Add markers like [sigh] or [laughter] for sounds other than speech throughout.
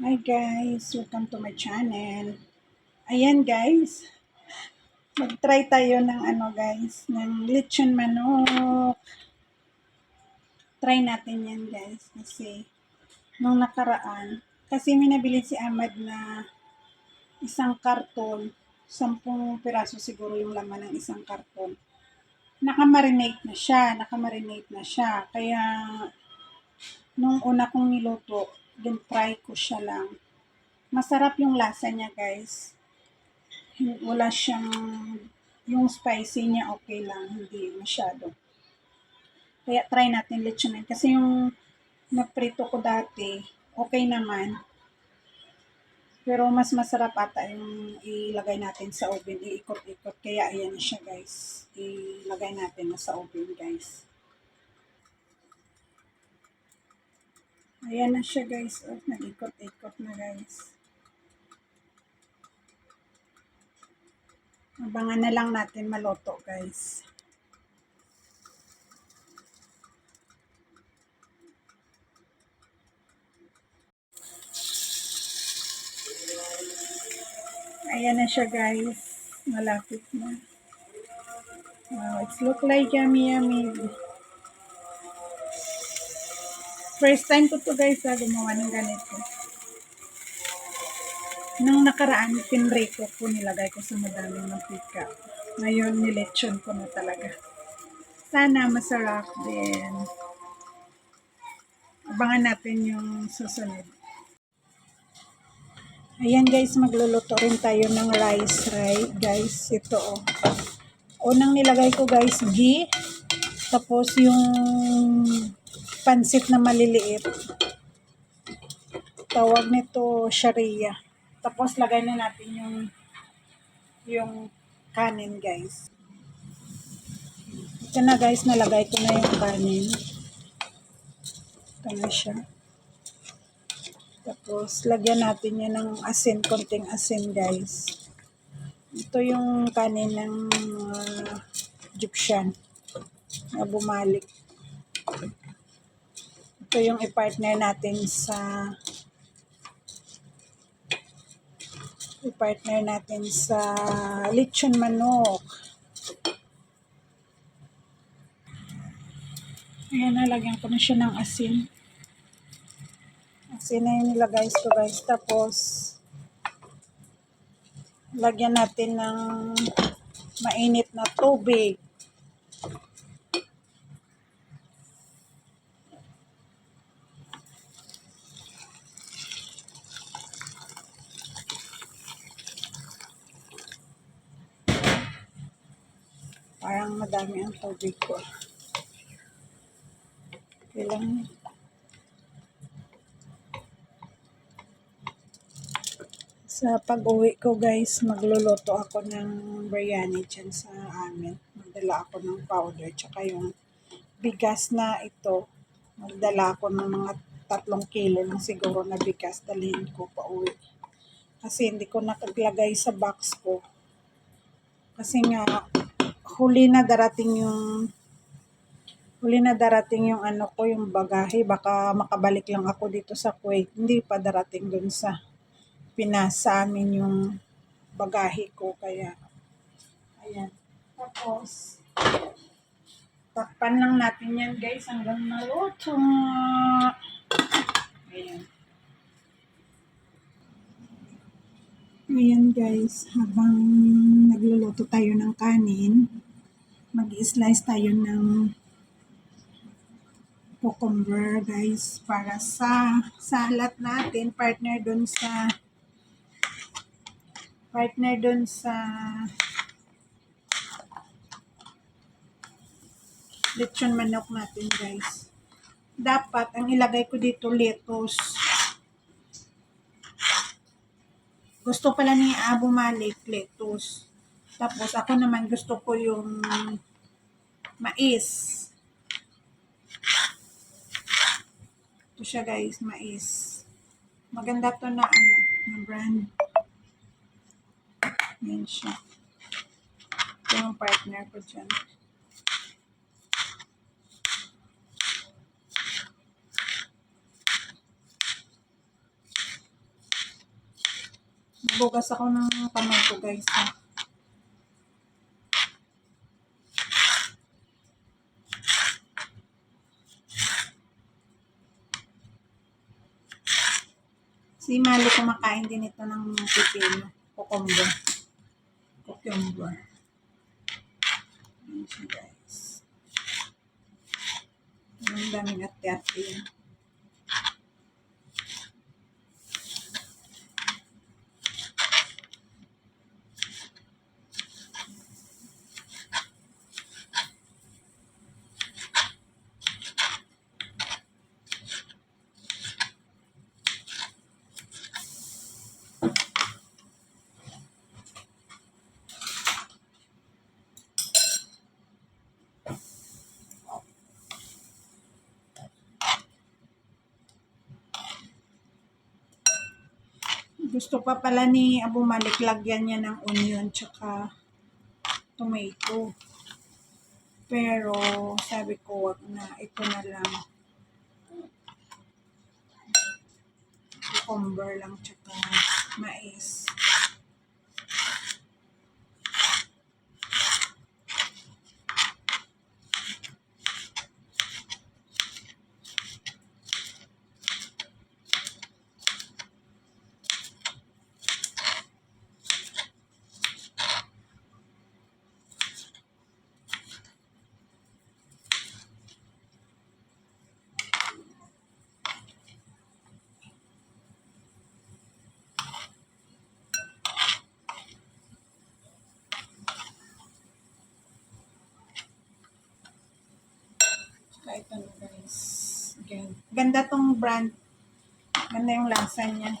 Hi guys, welcome to my channel. Ayan guys, mag-try tayo ng ano guys, ng lechon manok. Try natin yan guys, kasi nung nakaraan, kasi may nabili si Ahmad na isang karton, sampung piraso siguro yung laman ng isang karton. Nakamarinate na siya, nakamarinate na siya. Kaya, nung una kong niluto, din try ko siya lang. Masarap yung lasa niya guys. Wala siyang, yung spicy niya okay lang, hindi masyado. Kaya try natin lechonin. Kasi yung naprito ko dati, okay naman. Pero mas masarap ata yung ilagay natin sa oven, iikot-ikot. Kaya ayan siya guys. Ilagay natin na sa oven guys. Ayan na siya guys. Oh, nag-ikot-ikot na guys. Abangan na lang natin maluto guys. Ayan na siya guys. Malapit na. Wow, it's look like yummy yummy. First time ko to guys ha, gumawa ng ganito. Nung nakaraan, pinrito ko, nilagay ko sa madaming mantika. Ngayon, nilechon ko na talaga. Sana masarap din. Abangan natin yung susunod. Ayan guys, magluluto rin tayo ng rice, right? Guys, ito oh. Unang nilagay ko guys, ghee. Tapos yung pansit na maliliit. Tawag nito sharia. Tapos lagay na natin yung yung kanin guys. Ito na guys, nalagay ko na yung kanin. Ito na siya. Tapos, lagyan natin yan ng asin, konting asin, guys. Ito yung kanin ng uh, Egyptian na bumalik. Ito yung i-partner natin sa i-partner natin sa lechon manok. Ayan, nalagyan ko na siya ng asin. Asin na yung nilagay ko guys. Tapos, lagyan natin ng mainit na tubig. Parang madami ang tubig ko. Kailangan sa pag-uwi ko guys, magluluto ako ng biryani dyan sa amin. Magdala ako ng powder, tsaka yung bigas na ito. Magdala ako ng mga tatlong kilo ng siguro na bigas. Dalhin ko pa uwi. Kasi hindi ko nakaglagay sa box ko. Kasi nga, huli na darating yung huli na darating yung ano ko, yung bagahe. Baka makabalik lang ako dito sa Kuwait. Hindi pa darating dun sa Pinas amin yung bagahe ko. Kaya, ayan. Tapos, takpan lang natin yan guys hanggang maluto. Ayan. Ayan guys, habang nagluluto tayo ng kanin, mag-slice tayo ng cucumber guys para sa salad natin, partner dun sa partner dun sa lechon manok natin guys. Dapat, ang ilagay ko dito lettuce. Gusto pala ni Abu Malik lettuce. Tapos ako naman gusto ko yung mais. Ito siya guys, mais. Maganda to na ano, na brand. Yan siya. Ito yung partner ko dyan. Bugas ako ng kamay ko guys. Ha? Si Mali kumakain din ito ng pipino. Cucumber. Cucumber. Ayan siya guys. Ang daming ate-ate yan. Gusto pa pala ni Abu Malik lagyan niya ng onion tsaka tomato. Pero sabi ko wag na ito na lang. Cucumber lang tsaka mais. Tsaka ito na guys. Again. Ganda tong brand. Ganda yung lasa niya.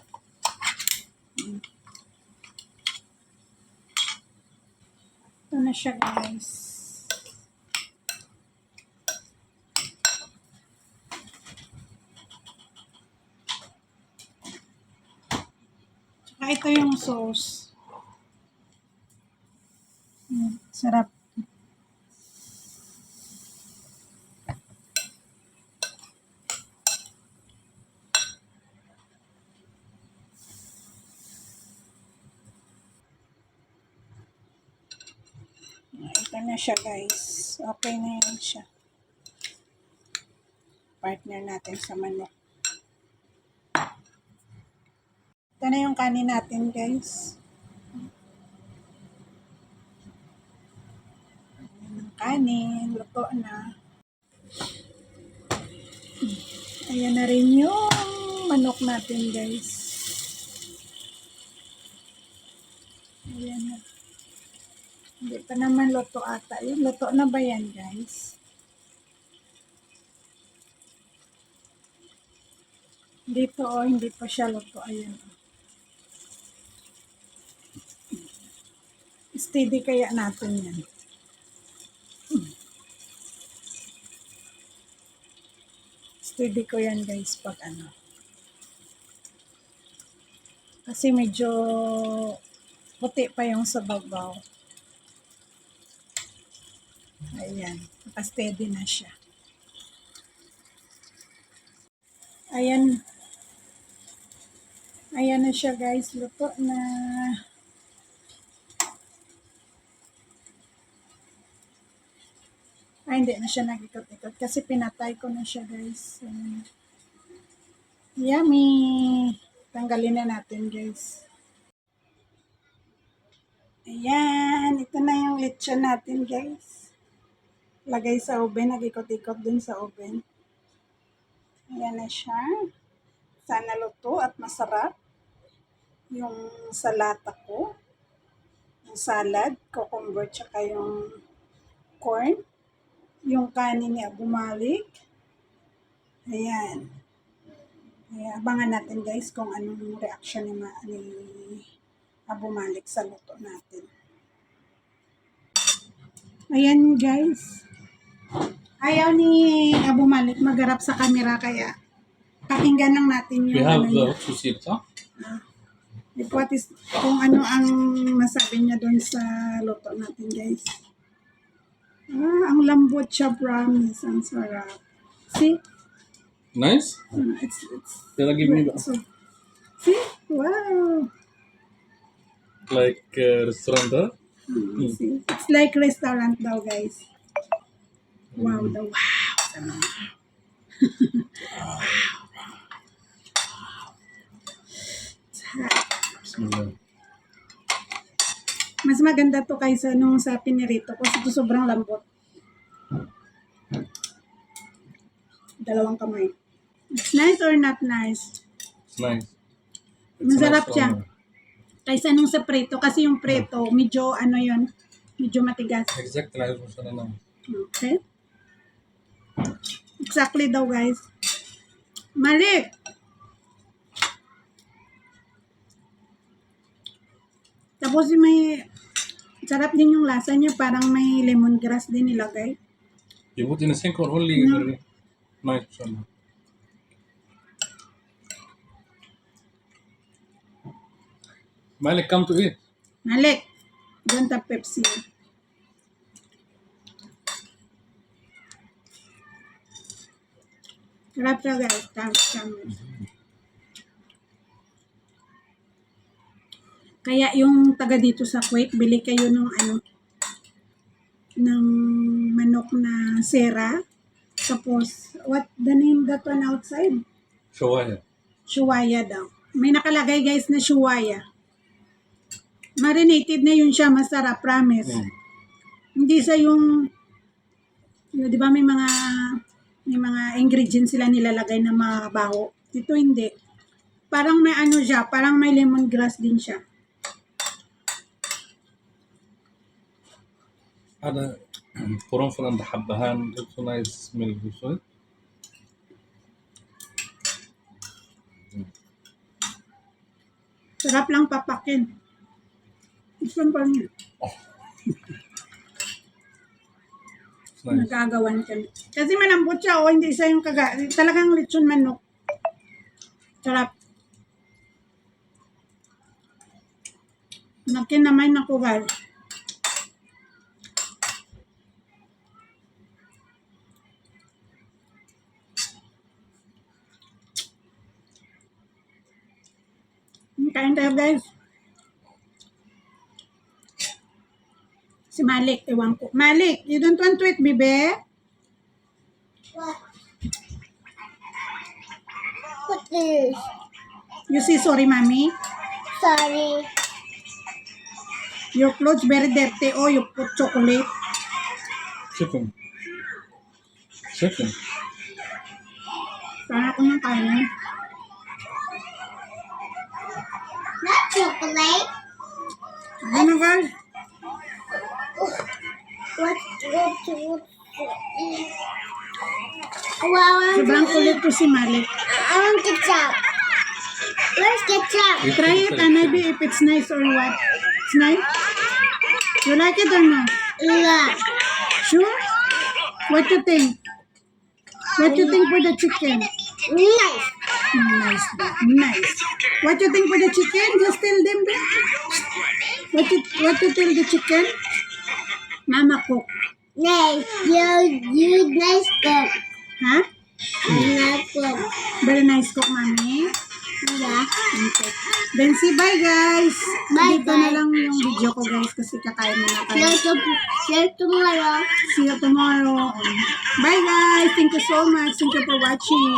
Ito na siya guys. Tsaka ito yung sauce. Mm, sarap. Ito na siya guys. Okay na yan siya. Partner natin sa manok. Ito na yung kanin natin guys. Ang kanin. Luto na. Ayan na rin yung manok natin guys. Ayan na. Hindi pa naman luto ata. Yung luto na ba yan, guys? Dito, oh, hindi pa siya luto. Ayan. oh. Steady kaya natin yan. Steady ko yan, guys, pag ano. Kasi medyo puti pa yung sa babaw. Ayan. Naka-steady na siya. Ayan. Ayan na siya guys. Luto na. Ay, hindi na siya nag-ikot-ikot. Kasi pinatay ko na siya guys. Ayan. Yummy! Tanggalin na natin guys. Ayan. Ito na yung lechon natin guys lagay sa oven, nag-ikot-ikot dun sa oven. Ayan na siya. Sana luto at masarap. Yung salata ko. Yung salad, cucumber, tsaka yung corn. Yung kanin ni Abu Malik. Ayan. Ayan. Abangan natin guys kung anong reaction ni, Ma- ni Abu Malik sa luto natin. Ayan guys. Ayaw ni Abu Malik magharap sa camera kaya pakinggan lang natin We yung have ano niya. the susita. If what is, kung ano ang masabi niya doon sa luto natin guys. Ah, ang lambot siya promise. Ang sarap. See? Nice. Mm, It's, it's, They'll give me the. so, see? Wow. like uh, restaurant, huh? Mm, see? It's like restaurant daw, guys. Wow daw. Wow. Niya. It's hot. Bismillah. Mas maganda to kaysa nung sa pinirito kasi ito sobrang lambot. Dalawang kamay. It's nice or not nice? It's nice. Masarap Nice siya. one. Kaysa nung sa preto. Kasi yung preto, medyo ano yun, medyo matigas. Exactly, I was gonna know. Okay? Exactly daw, guys. Mali! Tapos may sarap din yung lasa niya, parang may lemongrass din nilagay. You put in a sink or only No. very nice one. Malik, come to eat. Malik! Don't have Pepsi. Sarap siya, guys. Tama. Kaya yung taga dito sa Kuwait, bili kayo ng ano, ng manok na sera. Tapos, what the name that one outside? Shawaya. Shuwaya daw. May nakalagay guys na shuwaya. Marinated na yun siya, masarap, promise. Mm. Hindi sa yung, yung, di ba may mga, may mga ingredients sila nilalagay na mabaho. Ito hindi. Parang may ano siya, parang may lemongrass din siya. هذا قرنفل عند حبهان also nice smell also. Sarap lang papakin. Gusto pa niya. [laughs] Nice. Nagagawan ka. Kasi malambot siya, o hindi siya yung kaga. Talagang lechon manok. Sarap. Nakinamay na guys. Kain tayo guys. Si Malik, ewan ko. Malik, you don't want to eat, bebe? What is? You say sorry, mommy. Sorry. Your clothes very dirty. Oh, you put chocolate. Chicken. Chicken. Sana ko ng kain. Not chocolate. Ano guys? Sobrang to kulit ko si Malik. I want ketchup. Where's ketchup? Try it and maybe if it's nice or what. It's nice? You like it or no? Yeah. Sure? What you think? What you think for the chicken? Nice. Nice. Nice. What you think for the chicken? Just tell them. What you, what you tell the chicken? Mama cook. Nice. You, you nice cook. Ha? You nice cook. Very nice cook, mami. Yeah. Okay. Then say bye guys. Bye, Dito na bye. lang yung video ko guys kasi kakain na na See tayo. you, to- see you tomorrow. See you tomorrow. Bye guys. Thank you so much. Thank you for watching.